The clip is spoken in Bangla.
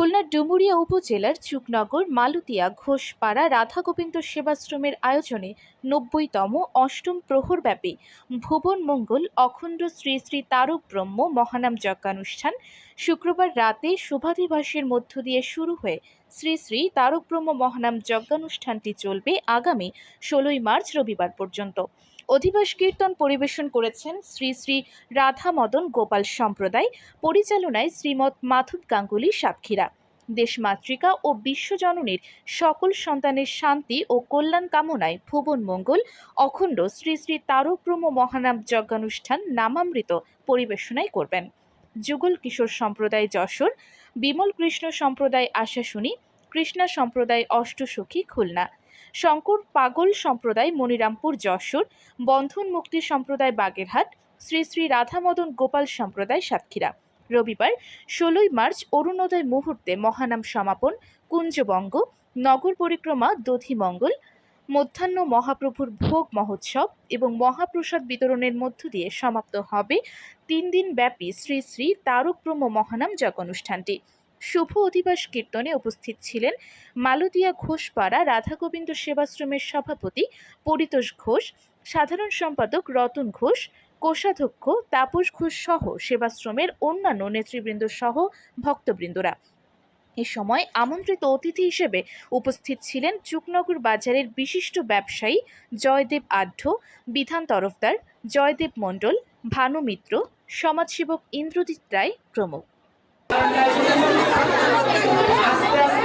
খুলনার ডুমুরিয়া উপজেলার চুকনগর, মালুতিয়া, ঘোষপাড়া রাধা গোবিন্দ সেবাশ্রমের আয়োজনে নব্বইতম অষ্টম প্রহরব্যাপী ভুবন মঙ্গল অখণ্ড শ্রী শ্রী তারক ব্রহ্ম মহানাম যজ্ঞানুষ্ঠান শুক্রবার রাতে শোভাদিবাসের মধ্য দিয়ে শুরু হয়ে শ্রী শ্রী তারক ব্রহ্ম মহানাম যজ্ঞানুষ্ঠানটি চলবে আগামী ষোলোই মার্চ রবিবার পর্যন্ত। অধিবাস কীর্তন পরিবেশন করেছেন শ্রী শ্রী রাধা মদন গোপাল সম্প্রদায়, পরিচালনায় শ্রীমৎ মাধব গাঙ্গুলি সাতক্ষীরা। দেশমাতৃকা ও বিশ্বজননীর সকল সন্তানের শান্তি ও কল্যাণ কামনায় ভুবন মঙ্গল, অখণ্ড শ্রী শ্রী তারকব্রহ্ম মহানাম যজ্ঞানুষ্ঠান নামামৃত পরিবেশনায় করবেন। যুগল কিশোর সম্প্রদায় যশোর, বিমল কৃষ্ণ সম্প্রদায় আশাশুনি, কৃষ্ণা সম্প্রদায় অষ্টসখী খুলনা। শঙ্কর পাগল সম্প্রদায়, মনিরামপুর, যশোর, বন্ধন মুক্তি সম্প্রদায়, বাগেরহাট, শ্রী শ্রী রাধামদন গোপাল সম্প্রদায়, সাতক্ষীরা। রবিবার ষোলোই মার্চ অরুণোদয় মুহূর্তে মহানাম সমাপন, কুঞ্জবঙ্গ, নগর পরিক্রমা দধিমঙ্গল মধ্যাহ্ন মহাপ্রভুর ভোগ মহোৎসব এবং মহাপ্রসাদ বিতরণের মধ্য দিয়ে সমাপ্ত হবে তিন দিন ব্যাপী শ্রী শ্রী তারক ব্রহ্ম মহানাম যজ্ঞানুষ্ঠানটি শুভ অধিবাস কীর্তনে উপস্থিত ছিলেন মালতিয়া ঘোষপাড়া রাধা গোবিন্দ সেবাশ্রমের সভাপতি পরিতোষ ঘোষ, সাধারণ সম্পাদক রতন ঘোষ, কোষাধ্যক্ষ তাপস ঘোষ সহ সেবাশ্রমের অন্যান্য নেতৃবৃন্দ সহ ভক্তবৃন্দরা। এ সময় আমন্ত্রিত অতিথি হিসেবে উপস্থিত ছিলেন চুকনগর বাজারের বিশিষ্ট ব্যবসায়ী জয়দেব আঢ্য বিধান তরফদার জয়দেব মণ্ডল, ভানু মিত্র, সমাজসেবক ইন্দ্রজিৎ রায় প্রমুখ। আস্তে আস্তে মন্দিরে